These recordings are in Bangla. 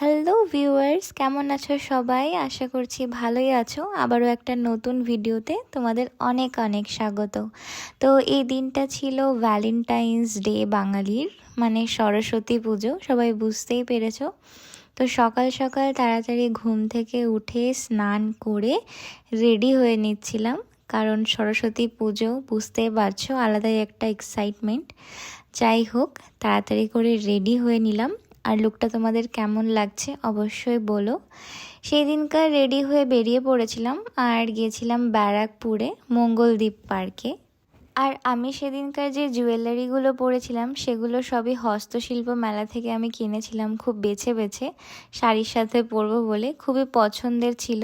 হ্যালো ভিউয়ার্স কেমন আছো সবাই? আশা করছি ভালোই আছো। আবারও একটা নতুন ভিডিওতে তোমাদের অনেক অনেক স্বাগত। তো এই দিনটা ছিল ভ্যালেন্টাইন্স ডে বাঙালির মানে সরস্বতী পুজো, সবাই বুঝতেই পেরেছ। তো সকাল সকাল তাড়াতাড়ি ঘুম থেকে উঠে স্নান করে রেডি হয়ে নিচ্ছিলাম, কারণ সরস্বতী পুজো বুঝতেই পারছ, আলাদাই একটা এক্সাইটমেন্ট যাই হোক, তাড়াতাড়ি করে রেডি হয়ে নিলাম। আর লুকটা তোমাদের কেমন লাগছে অবশ্যই বলো। সেই দিনকার রেডি হয়ে বেরিয়ে পড়েছিলাম আর গিয়েছিলাম ব্যারাকপুরে মঙ্গলদ্বীপ পার্কে আর আমি সেদিনকার যে জুয়েলারিগুলো পরেছিলাম, সেগুলো সবই হস্তশিল্প মেলা থেকে আমি কিনেছিলাম, খুব বেছে বেছে শাড়ির সাথে পরবো বলে। খুবই পছন্দের ছিল।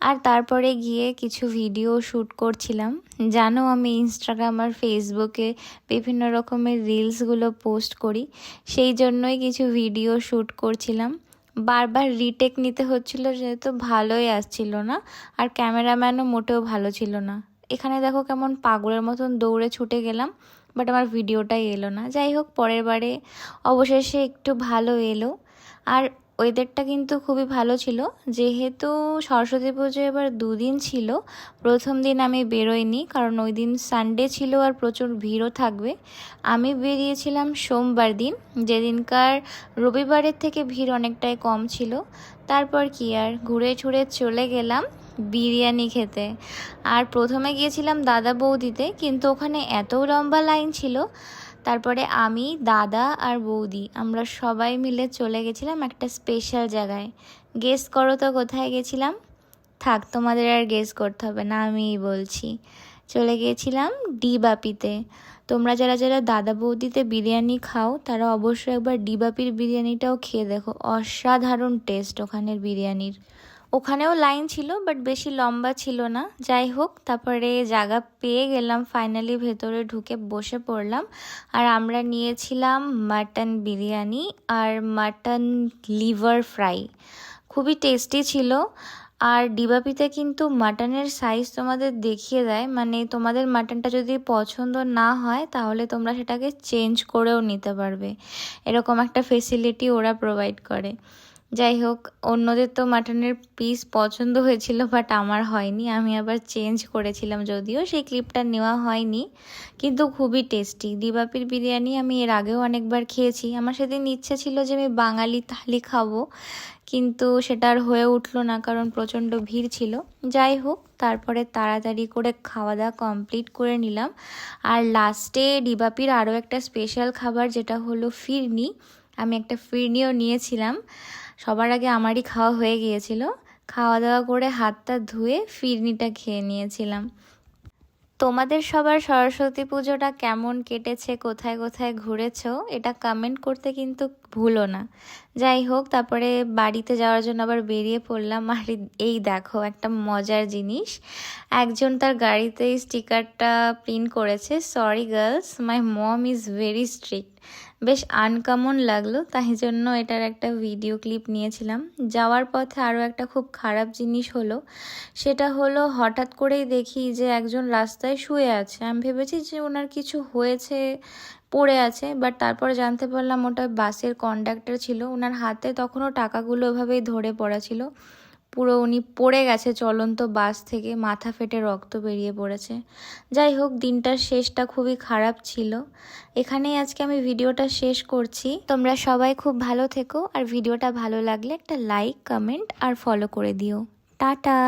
আর তারপরে গিয়ে কিছু ভিডিও শ্যুট করছিলাম। জানো, আমি ইনস্টাগ্রাম আর ফেসবুকে বিভিন্ন রকমের রিলসগুলো পোস্ট করি। সেই জন্যই কিছু ভিডিও শ্যুট করছিলাম। বারবার রিটেক নিতে হচ্ছিল, যেহেতু ভালোই আসছিল না। আর ক্যামেরাম্যানও মোটেও ভালো ছিল না। এখানে দেখো কেমন পাগলের মতন দৌড়ে ছুটে গেলাম বাট আমার ভিডিওটাই এলো না। যাই হোক, পরের বারে অবশেষে একটু ভালো এলো। আর ওয়েদারটা কিন্তু খুবই ভালো ছিল। যেহেতু সরস্বতী পুজো এবার দুদিন ছিল, প্রথম দিন আমি বেরোইনি, কারণ ওই দিন সানডে ছিল আর প্রচুর ভিড়ও থাকবে। আমি বেরিয়েছিলাম সোমবার দিন, যেদিনকার রবিবারের থেকে ভিড় অনেকটাই কম ছিল। তারপর কি আর ঘুরে ছুড়ে চলে গেলাম। বিরিয়ানি খেতে। আর প্রথমে গিয়েছিলাম দাদা বৌদিতে, কিন্তু ওখানে এত লম্বা লাইন ছিল। তারপরে আমি, দাদা আর বৌদি, আমরা সবাই মিলে চলে গেছিলাম একটা স্পেশাল জায়গায়। গেস করো তো কোথায় গেছিলাম? থাক, তোমাদের আর গেস করতে হবে না, আমিই বলছি। চলে গিয়েছিলাম ডিবাপিতে। তোমরা যারা যারা দাদা বৌদিতে বিরিয়ানি খাও, তারা অবশ্যই একবার ডিবাপির বিরিয়ানিটাও খেয়ে দেখো। অসাধারণ টেস্ট ওখানের বিরিয়ানির। ওখানেও লাইন ছিল বাট বেশি লম্বা ছিল না। যাই হোক তারপরে জায়গা পেয়ে গেলাম ফাইনালি ভেতরে ঢুকে বসে পড়লাম। আর আমরা নিয়েছিলাম মাটন বিরিয়ানি আর মাটন লিভার ফ্রাই খুবই টেস্টি ছিল। আর ডিবাপিতে কিন্তু মাটনের সাইজ তোমাদের দেখিয়ে দেয়। মানে তোমাদের মাটনটা যদি পছন্দ না হয়, তাহলে তোমরা সেটাকে চেঞ্জ করেও নিতে পারবে। এরকম একটা ফেসিলিটি ওরা প্রোভাইড করে। যাই হোক, অন্যদের তো মাটনের পিস পছন্দ হয়েছিল বাট আমার হয়নি। আমি আবার চেঞ্জ করেছিলাম যদিও, সেই ক্লিপটা নেওয়া হয়নি, কিন্তু খুবই টেস্টি দিবাপির বিরিয়ানি আমি এর আগেও অনেকবার খেয়েছি। আমার সেদিন ইচ্ছে ছিল যে আমি বাঙালি থালি খাব, কিন্তু সেটা আর হয়ে উঠল না, কারণ প্রচণ্ড ভিড় ছিল। যাই হোক, তারপরে তাড়াতাড়ি করে খাওয়া দাওয়া কমপ্লিট করে নিলাম। আর লাস্টে ডিবাপির আরও একটা স্পেশাল খাবার, যেটা হলো ফিরনি। আমি একটা ফিরনিও নিয়েছিলাম। সবার আগে আমারই খাওয়া হয়ে গিয়েছিল। খাওয়া দাওয়া করে হাতটা ধুয়ে ফিরনিটা খেয়ে নিয়েছিলাম। তোমাদের সবার সরস্বতী পুজোটা কেমন কেটেছে, কোথায় কোথায় ঘুরেছো, এটা কমেন্ট করতে কিন্তু ভুলো না। যাই হোক, তারপরে বাড়িতে যাওয়ার জন্য আবার বেরিয়ে পড়লাম। আর এই দেখো, একটা মজার জিনিস। একজন তার গাড়িতে স্টিকারটা প্রিন্ট করেছে sorry girls my mom is very strict বেশ আনকমন লাগল তাই জন্য এটার একটা ভিডিও ক্লিপ নিয়েছিলাম। যাওয়ার পথে আরও একটা খুব খারাপ জিনিস হলো, সেটা হলো হঠাৎ করেই দেখি যে একজন রাস্তায় শুয়ে আছে। আমি ভেবেছি যে ওনার কিছু হয়েছে, পড়ে আছে বাট তারপর জানতে পারলাম ওটা বাসের কন্ডাক্টর ছিল। ওনার হাতে তখনও টাকাগুলো ওভাবেই ধরে পড়া ছিল। পুরো উনি পড়ে গেছে চলন্ত বাস থেকে, মাথা ফেটে রক্ত বেরিয়ে পড়েছে। যাই হোক, দিনটার শেষটা খুবই খারাপ ছিল। এখানেই আজকে আমি ভিডিওটা শেষ করছি। তোমরা সবাই খুব ভালো থেকো, আর ভিডিওটা ভালো লাগলে একটা লাইক, কমেন্ট, আর ফলো করে দিও। টাটা!